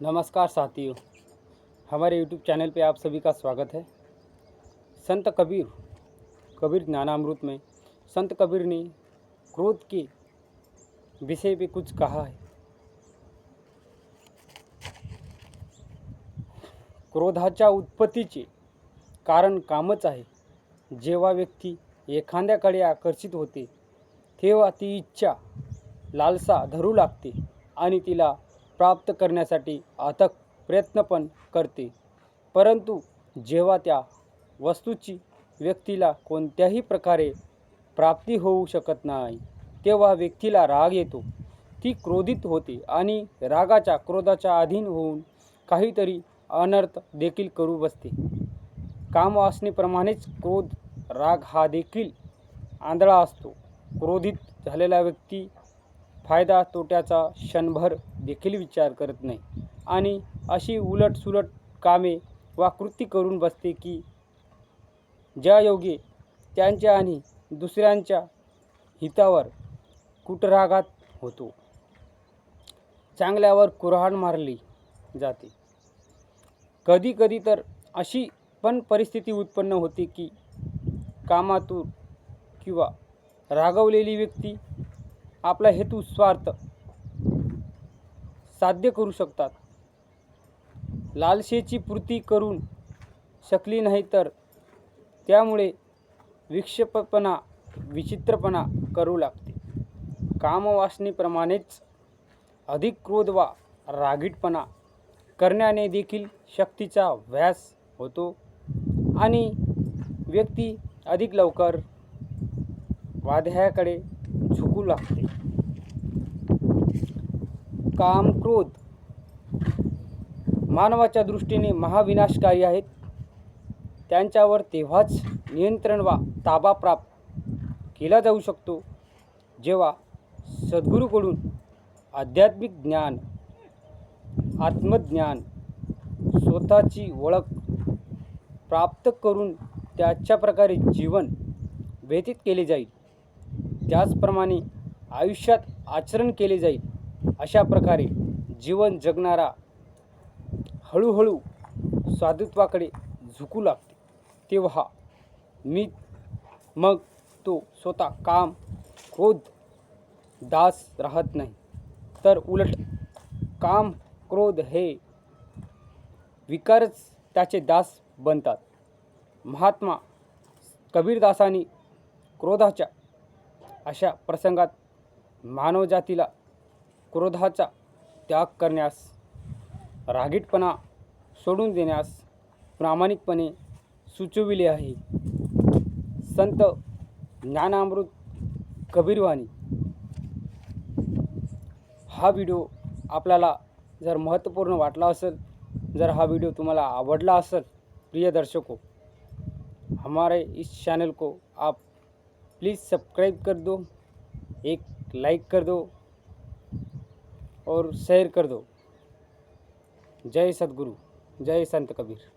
नमस्कार साथियों हमारे यूट्यूब चैनल पे आप सभी का स्वागत है। संत कबीर कबीर ज्ञानामृत में संत कबीर ने क्रोध के विषय पे कुछ कहा है। क्रोधाच्या उत्पत्तीचे कारण कामच आहे। जेव्हा व्यक्ती एखाद्याकडे आकर्षित होते तेव्हा ती इच्छा लालसा धरू लागते आणि तिला प्राप्त करण्यासाठी अथक प्रयत्न पण करते. परंतु जेव्हा त्या वस्तूची व्यक्तीला कोणत्याही प्रकारे प्राप्ती होऊ शकत नाही तेव्हा व्यक्तीला राग येतो. ती क्रोधित होते आणि रागाच्या क्रोधाच्या अधीन होऊन काहीतरी अनर्थ देखील करू बसते. कामवासनेप्रमाणेच क्रोध राग हा देखील आंधळा असतो. क्रोधित झालेला व्यक्ती फायदा तोट्याचा क्षणभर देखील विचार करत नाही. आणि अशी उलटसुलट कामे वा कृती करून बसते की ज्या योगे त्यांच्या आणि दुसऱ्यांच्या हितावर कुटराघात होतो. चांगल्यावर कुऱ्हाड मारली जाते. कधी कधी तर अशी पण परिस्थिती उत्पन्न होते की कामातून किंवा रागवलेली व्यक्ती आपला हेतू स्वार्थ. साध्य करू शकतात. लालसेची पूर्ती करून शकली नाही तर त्यामुळे विक्षेपपणा विचित्रपणा करू लागते. कामवासनेप्रमाणेच अधिक क्रोध वा रागीटपणा करण्याने देखील शक्तीचा व्यास होतो आणि व्यक्ती अधिक लवकर वाध्याकडे झुकू लागते. काम क्रोध. मानवाच्या दृष्टीने महाविनाशकारी आहेत. त्यांच्यावर तेव्हाच नियंत्रण वा ताबा प्राप्त केला जाऊ शकतो. जेव्हा सद्गुरूकडून आध्यात्मिक ज्ञान आत्मज्ञान स्वतःची ओळख प्राप्त करून त्याच्या प्रकारे जीवन व्यतीत केले जाईल. त्याचप्रमाणे आयुष्यात आचरण केले जाईल अशा प्रकारे जीवन जगणारा हळूहळू साधुत्वाकडे झुकू लागते. तेव्हा मी मग तो स्वतः काम क्रोध दास राहत नाही. तर उलट काम क्रोध हे विकारच त्याचे दास बनतात. महात्मा कबीरदासांनी क्रोधाच्या अशा प्रसंगात मानवजातीला क्रोधाचा त्याग करण्यास रागीटपणा सोडून देण्यास प्रामाणिकपणे सुचविले आहे. संत ज्ञानामृत कबीरवाणी. हा व्हिडिओ आपल्याला जर महत्त्वपूर्ण वाटला असेल जर हा वीडियो तुम्हाला आवडला असेल प्रिय दर्शकों हमारे इस चैनल को आप प्लीज़ सब्सक्राइब कर दो एक लाइक कर दो और शेयर कर दो। जय सद्गुरु जय संत कबीर।